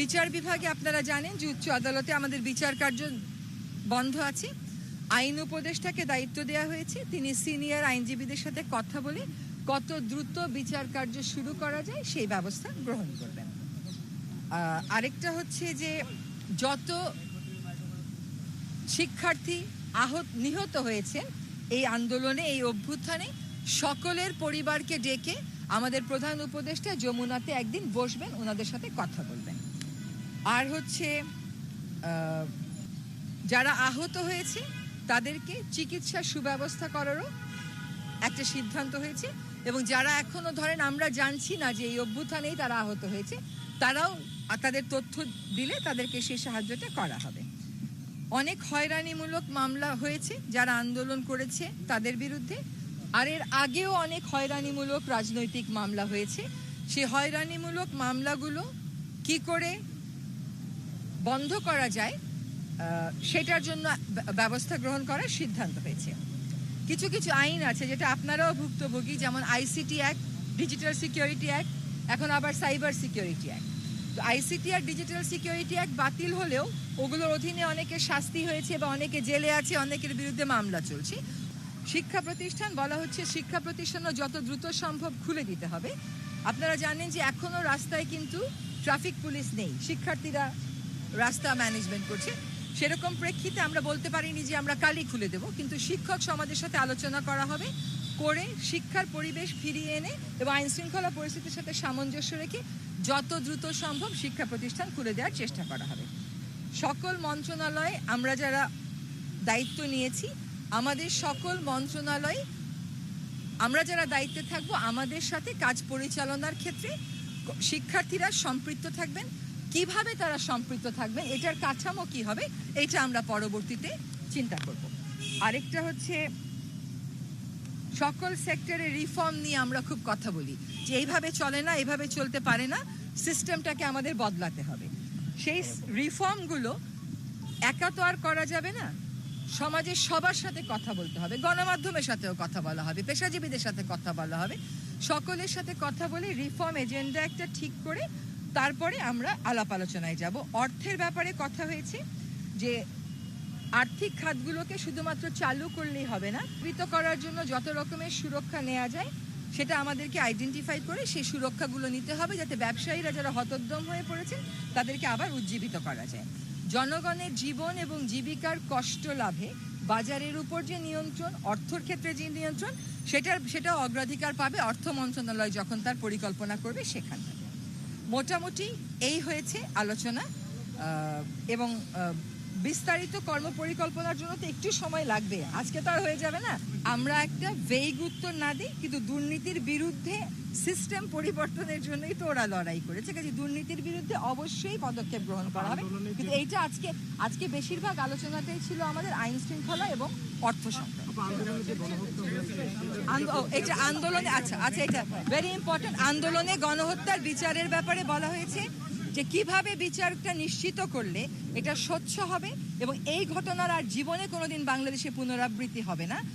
বিচার বিভাগে আপনারা জানেন যে উচ্চ আদালতে আমাদের বিচার কার্য বন্ধ আছে। আইন উপদেষ্টাকে দায়িত্ব দেওয়া হয়েছে। তিনি সিনিয়র আইনজীবীদের সাথে কথা বলে কত দ্রুত বিচার কার্য শুরু করা যায় সেই ব্যবস্থা গ্রহণ করবেন। আরেকটা হচ্ছে যে যত শিক্ষার্থী আহত, নিহত হয়েছে এই আন্দোলনে, এই অভ্যুত্থানে সকলের পরিবারকে ডেকে আমাদের প্রধান উপদেষ্টা যমুনাতে একদিন বসবেন, ওনাদের সাথে কথা বলবেন। আর হচ্ছে যারা আহত হয়েছে, তাদেরকে চিকিৎসার সুব্যবস্থা করারও একটা সিদ্ধান্ত হয়েছে। এবং যারা এখনও ধরেন আমরা জানছি না যে এই অভ্যুত্থানেই তারা আহত হয়েছে, তারাও তাদের তথ্য দিলে তাদেরকে সেই সাহায্যটা করা হবে। অনেক হয়রানিমূলক মামলা হয়েছে, যারা আন্দোলন করেছে তাদের বিরুদ্ধে। আর এর আগেও অনেক হয়রানিমূলক রাজনৈতিক মামলা হয়েছে। সেই হয়রানিমূলক মামলাগুলো কি করে বন্ধ করা যায় সেটার জন্য ব্যবস্থা গ্রহণ করার সিদ্ধান্ত হয়েছে। কিছু কিছু আইন আছে যেটা আপনারাও ভুক্তভোগী, যেমন ICT act, digital security act, এখন আবার সাইবার সিকিউরিটি অ্যাক্ট। তো আইসিটি আর ডিজিটাল সিকিউরিটি অ্যাক্ট বাতিল হলেও ওগুলোর অধীনে অনেকের শাস্তি হয়েছে বা অনেকে জেলে আছে, অনেকের বিরুদ্ধে মামলা চলছে। শিক্ষা প্রতিষ্ঠান বলা হচ্ছে শিক্ষা প্রতিষ্ঠানও যত দ্রুত সম্ভব খুলে দিতে হবে। আপনারা জানেন যে এখনও রাস্তায় কিন্তু ট্রাফিক পুলিশ নেই। শিক্ষার্থীরা রাস্তা ম্যানেজমেন্ট করছে। সেরকম প্রেক্ষিতে আমরা বলতে পারিনি যে আমরা কালই খুলে দেব, কিন্তু শিক্ষক সমাজের সাথে আলোচনা করা হবে, করে শিক্ষার পরিবেশ ফিরিয়ে এনে এবং আইন শৃঙ্খলা পরিস্থিতির সাথে সামঞ্জস্য রেখে যত দ্রুত সম্ভব শিক্ষা প্রতিষ্ঠান খুলে দেওয়ার চেষ্টা করা হবে। সকল মন্ত্রণালয়ে আমরা যারা দায়িত্ব নিয়েছি, আমাদের সকল মন্ত্রণালয় আমরা যারা দায়িত্বে থাকব, আমাদের সাথে কাজ পরিচালনার ক্ষেত্রে শিক্ষার্থীরা সম্পৃক্ত থাকবেন। কীভাবে তারা সম্পৃক্ত থাকবে, এটার কাঠামো কি হবে, এটা আমরা পরবর্তীতে চিন্তা করব। আরেকটা হচ্ছে, সকল সেক্টরে রিফর্ম নিয়ে আমরা খুব কথা বলি, যে এইভাবে চলে না, এইভাবে চলতে পারে না, সিস্টেমটাকে আমাদের বদলাতে হবে। সেই রিফর্মগুলো একা তো আর করা যাবে না, সমাজের সবার সাথে কথা বলতে হবে, গণমাধ্যমের সাথেও কথা বলা হবে, পেশাজীবীদের সাথে কথা বলা হবে, সকলের সাথে কথা বলে রিফর্ম এজেন্ডা একটা ঠিক করে তারপরে আমরা আলাপ আলোচনায় যাব। অর্থের ব্যাপারে কথা হয়েছে যে আর্থিক খাতগুলোকে শুধুমাত্র চালু করলেই হবে না, কৃত করার জন্য যত রকমের সুরক্ষা নেওয়া যায়, সেটা আমাদেরকে আইডেন্টিফাই করে সেই সুরক্ষাগুলো নিতে হবে যাতে ব্যবসায়ীরা যারা হতোদ্যম হয়ে পড়েছেন, তাদেরকে আবার উজ্জীবিত করা যায়। জনগণের জীবন এবং জীবিকার কষ্ট লাভে বাজারের উপর যে নিয়ন্ত্রণ, অর্থর ক্ষেত্রে যে নিয়ন্ত্রণ, সেটার, সেটা অগ্রাধিকার পাবে অর্থ মন্ত্রণালয় যখন তার পরিকল্পনা করবে সেখান থেকে। মোটামুটি এই হয়েছে আলোচনা এবং বিস্তারিত কর্ম পরিকল্পনার জন্য তো একটু সময় লাগবে। আজকে তো আর হয়ে যাবে না। আমরা একটা ভেগ উত্তর না দিই কিন্তু দুর্নীতির বিরুদ্ধে সিস্টেম পরিবর্তনের জন্যই তো ওরা লড়াই করেছে। কাজে দুর্নীতির বিরুদ্ধে অবশ্যই পদক্ষেপ গ্রহণ করা হবে। কিন্তু এইটা আজকে আজকে বেশিরভাগ আলোচনাটাই ছিল আমাদের আইন শৃঙ্খলা এবং অর্থ ও, এটা আন্দোলনে আচ্ছা আচ্ছা এটা ভেরি ইম্পর্টেন্ট আন্দোলনে গণহত্যার বিচারের ব্যাপারে বলা হয়েছে। যে কীভাবে বিচারটা নিশ্চিত করলে এটা স্বচ্ছ হবে এবং এই ঘটনার আর জীবনে কোনোদিন বাংলাদেশে পুনরাবৃত্তি হবে না।